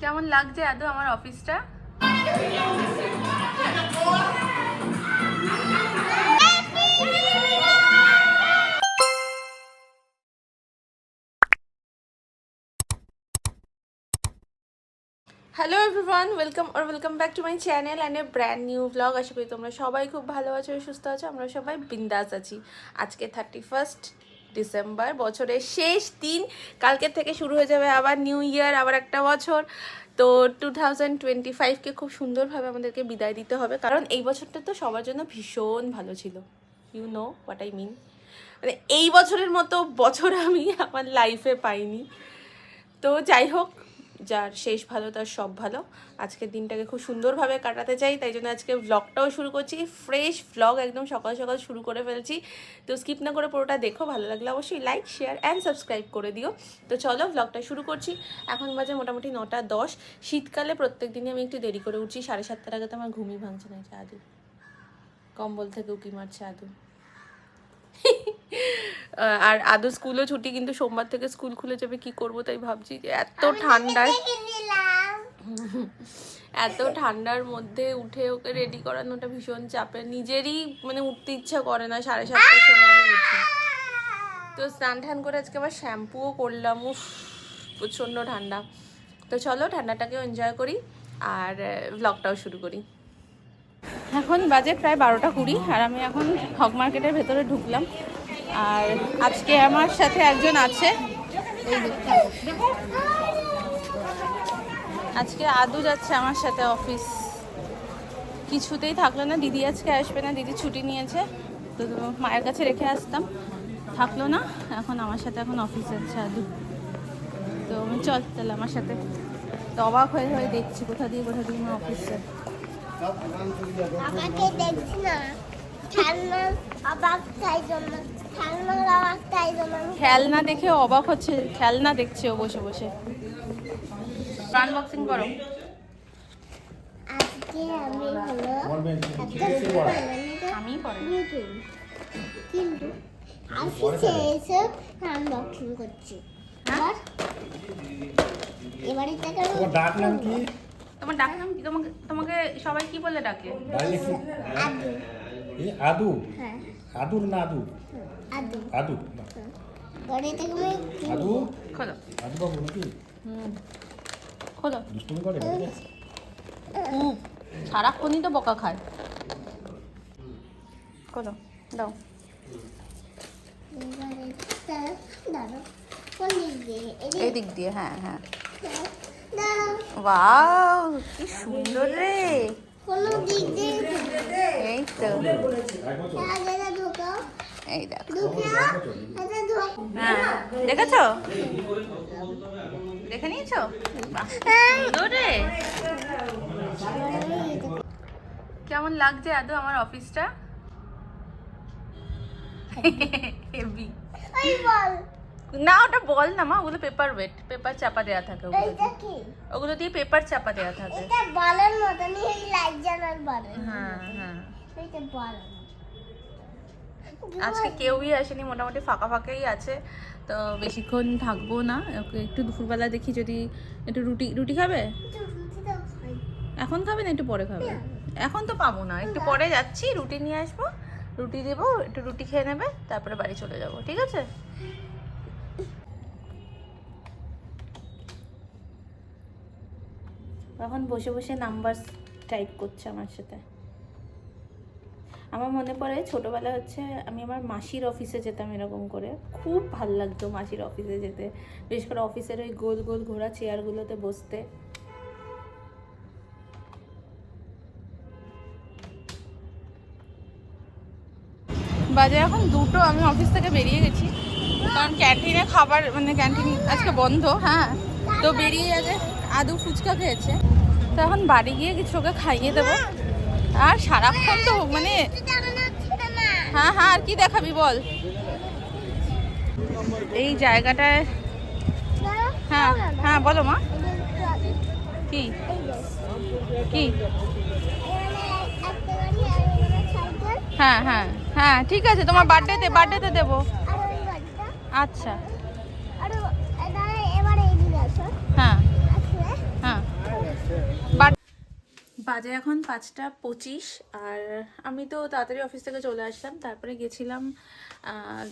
কেমন লাগছে আদৌ আমার অফিসটা? Hello everyone welcome R welcome back to my channel and a brand new blog আশা করি তোমরা সবাই খুব ভালো আছো সুস্থ আছো আমরা সবাই বিন্দাস আছি। আজকে থার্টি ফার্স্ট ডিসেম্বর, বছরের শেষ দিন। কালকে থেকে শুরু হয়ে যাবে আবার নিউ ইয়ার আবার একটা বছর। তো টু থাউজেন্ড টোয়েন্টি ফাইভকে খুব সুন্দরভাবে আমাদেরকে বিদায় দিতে হবে। কারণ এই বছরটা তো সবার জন্য ভীষণ ভালো ছিল। You know what I mean মানে এই বছরের মতো বছর আমি আমার লাইফে পাইনি। তো যাই হোক যার শেষ ভালো, তার সব ভালো। আজকের দিনটাকে খুব সুন্দরভাবে কাটাতে চাই, তাই জন্য আজকে ভ্লগটাও শুরু করছি। ফ্রেশ ভ্লগ একদম সকাল সকাল শুরু করে ফেলছি। তো স্কিপ না করে পুরোটা দেখো, ভালো লাগলে অবশ্যই লাইক শেয়ার অ্যান্ড সাবস্ক্রাইব করে দিও। তো চলো ভ্লগটা শুরু করছি। এখন বাজে মোটামুটি নটা দশ। শীতকালে প্রত্যেক দিনই আমি একটু দেরি করে উঠছি, সাড়ে সাতটার আগে তো আমার ঘুমই ভাঙছে না আদু। কম্বল থেকে উকি মারছে আদু। আর আদৌ স্কুলও ছুটি কিন্তু সোমবার থেকে স্কুল খুলে যাবে কি করব তাই ভাবছি যে এত ঠান্ডায় এত ঠান্ডার মধ্যে উঠে ওকে রেডি করানোটা ভীষণ চাপের। নিজেরই মানে উঠতে ইচ্ছা করে না সাড়ে সাতটার সময় আমি উঠি। তো স্নান টান করে আজকে আবার শ্যাম্পুও করলাম উফ প্রচণ্ড ঠান্ডা। তো চলো ঠান্ডাটাকেও এনজয় করি আর ব্লগটাও শুরু করি। এখন বাজে প্রায় বারোটা কুড়ি আর আমি এখন হক মার্কেটের ভেতরে ঢুকলাম। আর আজকে আমার সাথে একজন আছে। আজকে আদু যাচ্ছে আমার সাথে অফিস। কিছুতেই থাকল না, দিদি আজকে আসবে না, দিদি ছুটি নিয়েছে। তো মায়ের কাছে রেখে আসতাম। থাকল না, এখন আমার সাথে এখন অফিস যাচ্ছে আদু। তো চল তাহলে আমার সাথে। তো অবাক হয়ে হয়ে দেখছি, কোথা দিয়ে কোথা দিয়ে আমার অফিস। যায় আমাকে দেখছি না। খেলনা দেখে অবাক হচ্ছে খেলনা দেখছে ও বসে বসে। আনবক্সিং করো। আজকে আমি হলো কিন্তু অফিসে এসে আনবক্সিং করছি। আর এবারে থেকে তোমার ডাক নাম কি? তোমার ডাক নাম কি? তোমাকে তোমাকে সবাই কি বলে ডাকে? এই আদু? হ্যাঁ। আদুর না আদু? আদু। আদু আদু? খোলো। আদু বাবু নাকি হুম। খোলো। দুষ্টুমি করে সারাক্ষণই তো বকা খায়। খোলো দাও। এদিক? এই দিক দিয়ে হ্যাঁ। হ্যাঁ দাঁড়াও। ওয়াও কি সুন্দর রে। কোনো দিক দিয়ে এই তো। আগে এটা ঢোকাও এই দেখো। ঢুকিয়া এটা ঢোক হ্যাঁ। দেখেছ? দেখে নিয়েছো? রে। কেমন লাগছে আদৌ আমার অফিসটা? হেভি। না ওটা বল না মা ওগুলো পেপার ওয়েট পেপার চাপা দেওয়া থাকে ওগুলো দিয়ে। ওগুলো দিয়ে পেপার চাপা দেওয়া থাকে। এটা বলের মতনই এই লাইট জ্বালার বলের হ্যাঁ হ্যাঁ আজকে কেউই আসেনি মোটামুটি ফাঁকা ফাঁকাই আছে। তো বেশিক্ষণ থাকব না ওকে একটু দুপুরবেলা দেখি যদি একটু রুটি রুটি খাবে। এখন খাবে না একটু পরে খাবে? এখন তো পাবো না একটু পরে যাচ্ছি রুটি নিয়ে আসব রুটি দেবো একটু রুটি খেয়ে নেবে তারপরে বাড়ি চলে যাব ঠিক আছে? এখন বসে বসে নাম্বার টাইপ করছে আমার সাথে। আমার মনে পড়ে ছোটোবেলা হচ্ছে আমি আমার মাসির অফিসে যেতাম এরকম করে। খুব ভালো লাগতো মাসির অফিসে যেতে। বিশেষ করে অফিসের ওই গোল গোল ঘোরা চেয়ারগুলোতে বসতে। বাজে এখন দুটো, আমি অফিস থেকে বেরিয়ে গেছি। কারণ ক্যান্টিনে খাবার মানে ক্যান্টিন আজকে বন্ধ হ্যাঁ। তো বেরিয়ে গেছে আদু ফুচকা খেয়েছে। তো এখন বাড়ি গিয়ে কিছু ওকে খাইয়ে দেবো। আর সারাক্ষণ তো মানে মনে। হ্যাঁ হ্যাঁ আর কি দেখাবি বল? এই জায়গাটায় হ্যাঁ হ্যাঁ বলো মা। কি? কি? হ্যাঁ হ্যাঁ হ্যাঁ ঠিক আছে তোমার বার্থডেতে বার্থডেতে দেবো। আচ্ছা। আর ও- এটা বাজে এখন পাঁচটা পঁচিশ, আর আমি তো তাড়াতাড়ি অফিস থেকে চলে আসলাম। তারপরে গেছিলাম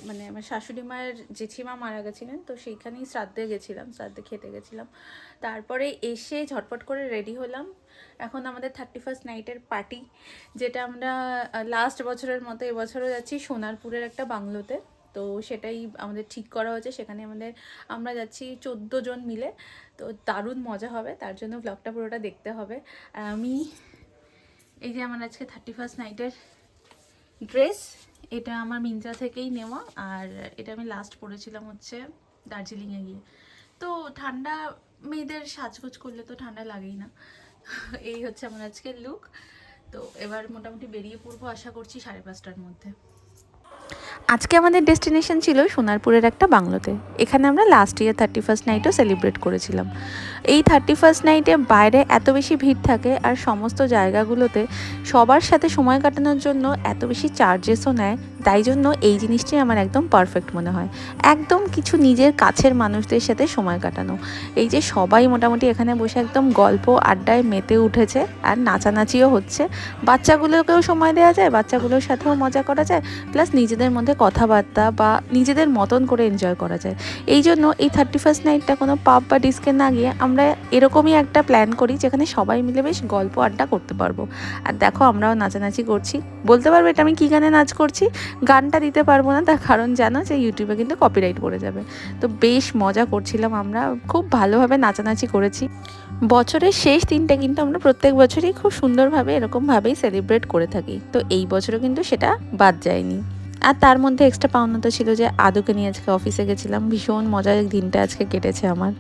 মানে আমার শাশুড়ি মায়ের জেঠিমা মারা গেছিলেন, তো সেইখানেই শ্রাদ্ধে গেছিলাম, শ্রাদ্ধে খেতে গেছিলাম। তারপরে এসে ঝটপট করে রেডি হলাম। এখন আমাদের থার্টি ফার্স্ট নাইটের পার্টি যেটা আমরা লাস্ট বছরের মতো এবছরও যাচ্ছি সোনারপুরের একটা বাংলোতে। তো সেটাই আমাদের ঠিক করা হয়েছে। সেখানে আমাদের, আমরা যাচ্ছি চোদ্দ জন মিলে। তো দারুণ মজা হবে, তার জন্য ব্লগটা পুরোটা দেখতে হবে। আমি এই যে আমার আজকে থার্টি ফার্স্ট নাইটের ড্রেস এটা আমার মিন্ত্রা থেকেই নেওয়া। আর এটা আমি লাস্ট পরেছিলাম হচ্ছে দার্জিলিংয়ে গিয়ে। তো ঠান্ডা, মেয়েদের সাজগোজ করলে তো ঠান্ডা লাগেই না। এই হচ্ছে আমার আজকের লুক তো এবার মোটামুটি বেরিয়ে পড়ব আশা করছি সাড়ে পাঁচটার মধ্যে। আজকে আমাদের ডেস্টিনেশন ছিল সোনারপুরের একটা বাংলোতে। এখানে আমরা লাস্ট ইয়ার থার্টি ফার্স্ট নাইটও সেলিব্রেট করেছিলাম। এই থার্টি ফার্স্ট নাইটে বাইরে এত বেশি ভিড় থাকে আর সমস্ত জায়গাগুলোতে সবার সাথে সময় কাটানোর জন্য এত বেশি চার্জেসও নেয় তাই জন্য এই জিনিসটি আমার একদম পারফেক্ট মনে হয়। একদম কিছু নিজের কাছের মানুষদের সাথে সময় কাটানো। এই যে সবাই মোটামুটি এখানে বসে একদম গল্প আড্ডায় মেতে উঠেছে আর নাচানাচিও হচ্ছে। বাচ্চাগুলোকেও সময় দেওয়া যায়, বাচ্চাগুলোর সাথেও মজা করা যায় প্লাস নিজেদের মধ্যে কথাবার্তা বা নিজেদের মতন করে এনজয় করা যায়। এই জন্য এই থার্টি ফার্স্ট নাইটটা কোনো পাব বা ডিস্কে না গিয়ে আমরা এরকমই একটা প্ল্যান করি যেখানে সবাই মিলে বেশ গল্প আড্ডা করতে পারব। আর দেখো আমরাও নাচানাচি করছি। বলতে পারব এটা আমি কী গানে নাচ করছি? গানটা দিতে পারব না, তার কারণ জানো যে ইউটিউবে কিন্তু কপিরাইট পড়ে যাবে। তো বেশ মজা করছিলাম আমরা, খুব ভালোভাবে নাচানাচি করেছি। বছরের শেষ দিনটা কিন্তু আমরা প্রত্যেক বছরই খুব সুন্দরভাবে, এরকমভাবেই সেলিব্রেট করে থাকি। তো এই বছরও কিন্তু সেটা বাদ যায়নি। আর তার মধ্যে এক্সট্রা পাওনা তো ছিল যে আদুকে নিয়ে আজকে অফিসে গেছিলাম। ভীষণ মজার দিনটা আজকে কেটেছে আমার।